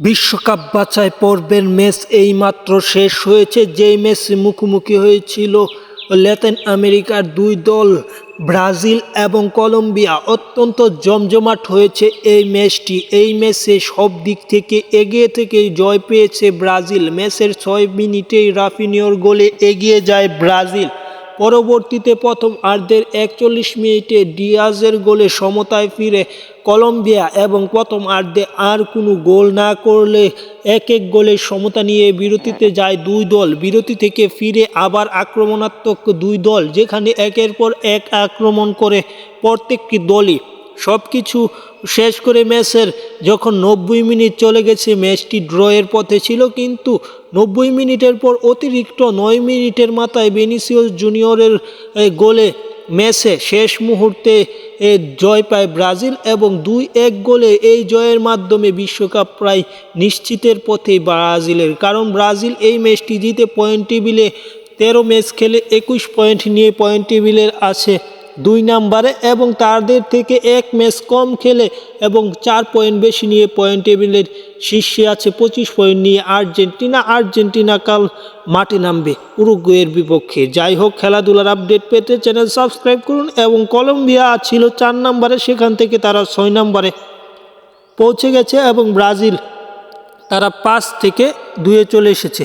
বিশ্বকাপ বাছাই পর্বের ম্যাচ এইমাত্র শেষ হয়েছে। যেই ম্যাচে মুখোমুখি হয়েছিল ল্যাটিন আমেরিকার দুই দল, ব্রাজিল এবং কলম্বিয়া, অত্যন্ত জমজমাট হয়েছে এই ম্যাচটি। এই ম্যাচে সব দিক থেকে এগিয়ে থেকেই জয় পেয়েছে ব্রাজিল। ম্যাচের ছয় মিনিটেই রাফিনিয়র গোলে এগিয়ে যায় ব্রাজিল। পরবর্তীতে প্রথম আর্ধের একচল্লিশ মিনিটে ডিয়াজের গোলে সমতায় ফিরে কলম্বিয়া এবং প্রথম আর্ধে আর কোনো গোল না করলে এক এক গোলে সমতা নিয়ে বিরতিতে যায় দুই দল। বিরতি থেকে ফিরে আবার আক্রমণাত্মক দুই দল, যেখানে একের পর এক আক্রমণ করে প্রত্যেকটি দলই সব কিছু শেষ করে ম্যাচের যখন নব্বই মিনিট চলে গেছে ম্যাচটি ড্রয়ের পথে ছিল কিন্তু নব্বই মিনিটের পর অতিরিক্ত নয় মিনিটের মাথায় বেনিসিয়াস জুনিয়রের গোলে ম্যাচে শেষ মুহূর্তে জয় পায় ব্রাজিল এবং দুই এক গোলে এই জয়ের মাধ্যমে বিশ্বকাপ প্রায় নিশ্চিতের পথে ব্রাজিলের। কারণ ব্রাজিল এই ম্যাচটি জিতে পয়েন্ট টেবিলে তেরো ম্যাচ খেলে একুশ পয়েন্ট নিয়ে পয়েন্ট টেবিলের আছে দুই নাম্বারে এবং তাদের থেকে এক ম্যাচ কম খেলে এবং চার পয়েন্ট বেশি নিয়ে পয়েন্ট টেবিলের শীর্ষে আছে পঁচিশ পয়েন্ট নিয়ে আর্জেন্টিনা। আর্জেন্টিনা কাল মাঠে নামবে উরুগুয়ের বিপক্ষে। যাই হোক, খেলাধুলার আপডেট পেতে চ্যানেল সাবস্ক্রাইব করুন এবং কলম্বিয়া ছিল চার নাম্বারে, সেখান থেকে তারা ছয় নাম্বারে পৌঁছে গেছে এবং ব্রাজিল তারা পাঁচ থেকে দুয়ে চলে এসেছে।